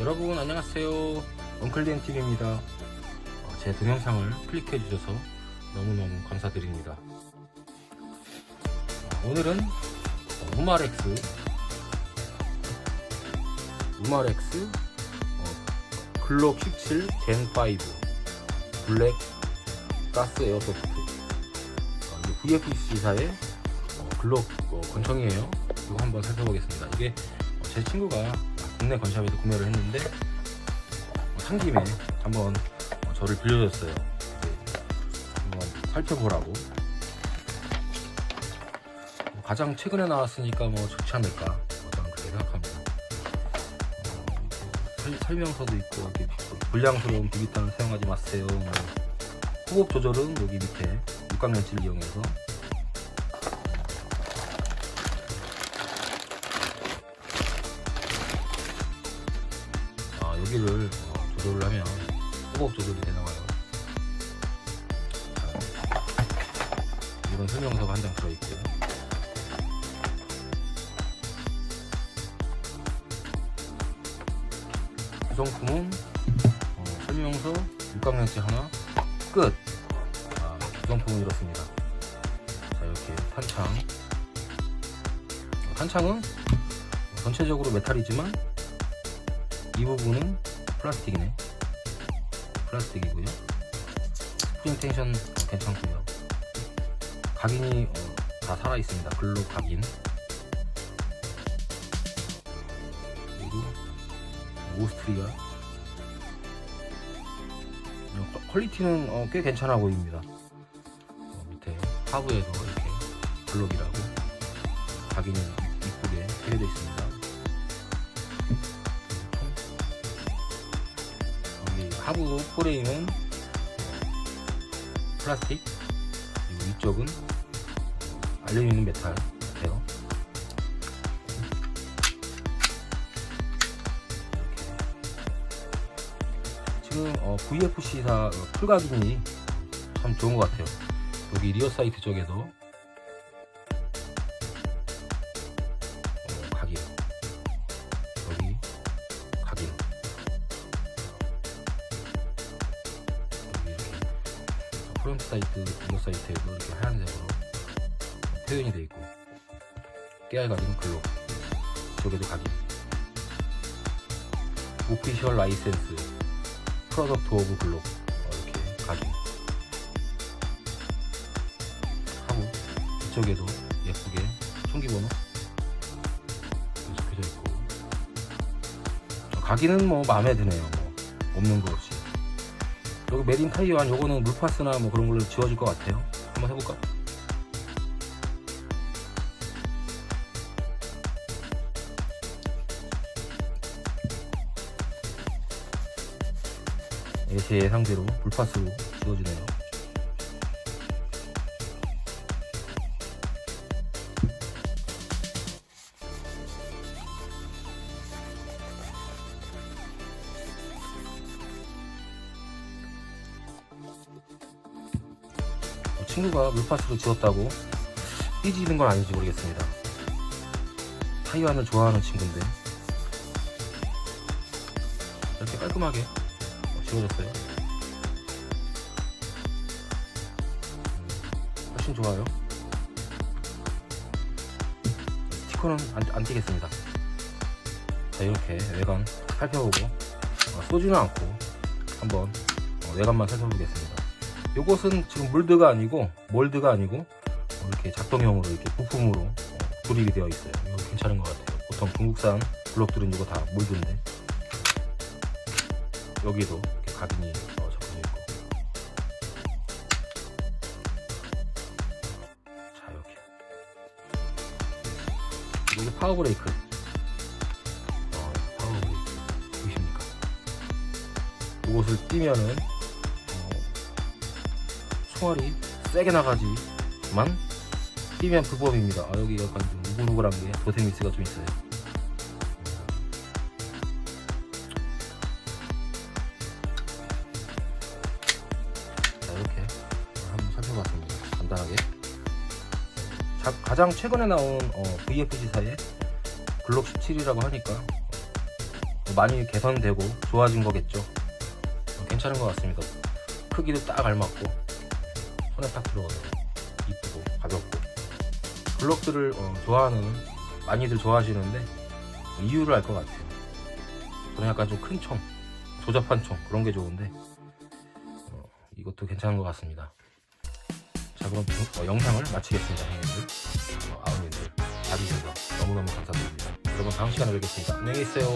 여러분 안녕하세요. 엉클리엔 TV입니다. 어, 제 동영상을 클릭해 주셔서 너무너무 감사드립니다. 어, 오늘은 어, 우마렉스. 우마렉스 어, 글록 17 젠5 블랙 가스 에어소프트. 어, VFC사의 어, 글록 어, 권총이에요. 이거 한번 살펴보겠습니다. 이게 어, 제 친구가 국내 건샵에서 구매를 했는데 어, 산 김에 한번 어, 저를 빌려줬어요. 한번 살펴보라고. 뭐 가장 최근에 나왔으니까 뭐 좋지 않을까 저는 그렇게 생각합니다. 어, 설- 설명서도 있고 이렇게 불량스러운 비비탄을 사용하지 마세요. 뭐 호흡 조절은 여기 밑에 육각렌치를 이용해서 아, 여기를 어, 조절을 하면 호흡 조절이 되나봐요. 이런 설명서가 한 장 들어있고 구성품은 어, 설명서 육각렌치 하나 끝. 아, 구성품은 이렇습니다. 자 이렇게 탄창. 어, 탄창은 전체적으로 메탈이지만 이 부분은 플라스틱이네. 플라스틱이고요. 스프링 텐션 어, 괜찮고요. 각인이 어, 다 살아 있습니다. 글로 각인. 그리고 오스트리아. 어, 퀄- 퀄리티는 어, 꽤 괜찮아 보입니다. 어, 밑에 하부에도 이렇게 블록이라고 각인이 이쁘게 새겨져 있습니다. 하부 프레임은 플라스틱 위쪽은 알루미늄 메탈 같아요. 지금 어, VFC사 어, 풀각인이 참 좋은 것 같아요. 여기 리어 사이트 쪽에도 프론트 사이트, 리어 사이트에도 이렇게 하얀색으로 표현이 되어 있고 깨알 각인 글록 저기도 각인 오피셜 라이센스 프로덕트 오브 어, 이렇게 각인 하고 이쪽에도 예쁘게 총기번호 적혀져 있고. 어, 각인은 뭐 마음에 드네요. 뭐 없는 거 없이 여기 메딘 타이완 요거는 물파스나 뭐 그런 걸로 지워질 것 같아요 한번 해볼까? 제 상대로 물파스로 지워지네요 친구가 물파스로 지웠다고 삐지는 건 아닌지 모르겠습니다. 타이완을 좋아하는 친구인데 이렇게 깔끔하게 어, 지워졌어요. 음, 훨씬 좋아요. 스티커는 안, 안 띄겠습니다. 자 이렇게 외관 살펴보고 어, 쏘지는 않고 한번 어, 외관만 살펴보겠습니다. 요것은 지금 몰드가 아니고 몰드가 아니고 어, 이렇게 작동형으로 이렇게 부품으로 어, 조립이 되어 있어요. 이거 괜찮은 것 같아요. 보통 중국산 블록들은 이거 다 몰드인데 여기도 이렇게 각인이 어, 적혀져 있고 자 이렇게 여기 파워 브레이크 어, 파워 브레이크 보이십니까? 이것을 띄면은 어, 총알이 세게 나가지만 뛰면 불법입니다. 아, 여기 약간 좀 우글우글한 게 도색 미스가 좀 있어요. 자 이렇게 한번 살펴봤습니다. 간단하게. 자, 가장 최근에 나온 어, VFC사의 글록 17이라고 하니까 어, 많이 개선되고 좋아진 거겠죠. 어, 괜찮은 것 같습니다. 크기도 딱 알맞고 손에 딱 들어가서 이쁘고 가볍고 블럭들을 어, 좋아하는 많이들 좋아하시는데 이유를 알 것 같아요. 저는 약간 좀큰 총, 조잡한 총 그런 게 좋은데 어, 이것도 괜찮은 것 같습니다. 자 그럼 어, 영상을 마치겠습니다, 형님들, 어, 아우님들 봐주셔서 너무너무 감사드립니다. 여러분 다음 시간에 뵙겠습니다. 안녕히 계세요.